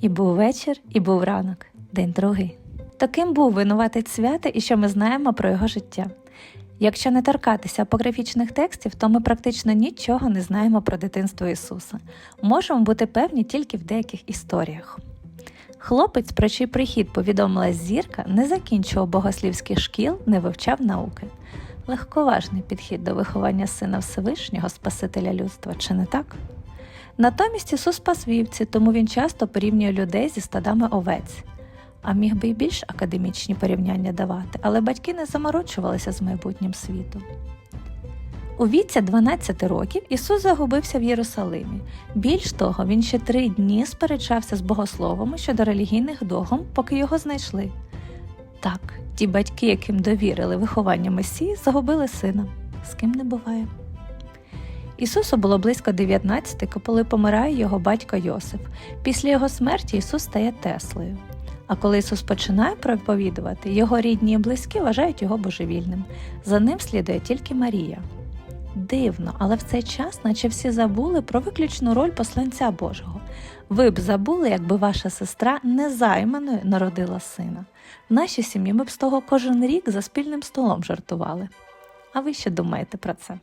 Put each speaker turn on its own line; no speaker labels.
І був вечір, і був ранок, день другий. Таким був винуватець свята і що ми знаємо про його життя. Якщо не торкатися апокрифічних текстів, то ми практично нічого не знаємо про дитинство Ісуса. Можемо бути певні тільки в деяких історіях. Хлопець, про чий прихід повідомила зірка, не закінчував богослівських шкіл, не вивчав науки. Легковажний підхід до виховання сина Всевишнього, Спасителя людства, чи не так? Натомість Ісус пас вівці, тому він часто порівнює людей зі стадами овець. А міг би й більш академічні порівняння давати, але батьки не заморочувалися з майбутнім світом. У віці 12 років Ісус загубився в Єрусалимі. Більш того, він ще три дні сперечався з богословами щодо релігійних догм, поки його знайшли. Так, ті батьки, яким довірили виховання Месії, загубили сина, з ким не буває. Ісусу було близько 19, коли помирає його батько Йосиф. Після його смерті Ісус стає Теслою. А коли Ісус починає проповідувати, його рідні і близькі вважають його божевільним. За ним слідує тільки Марія. Дивно, але в цей час, наче всі забули про виключну роль посланця Божого. Ви б забули, якби ваша сестра незайманою народила сина. В нашій сім'ї ми б з того кожен рік за спільним столом жартували. А ви що думаєте про це?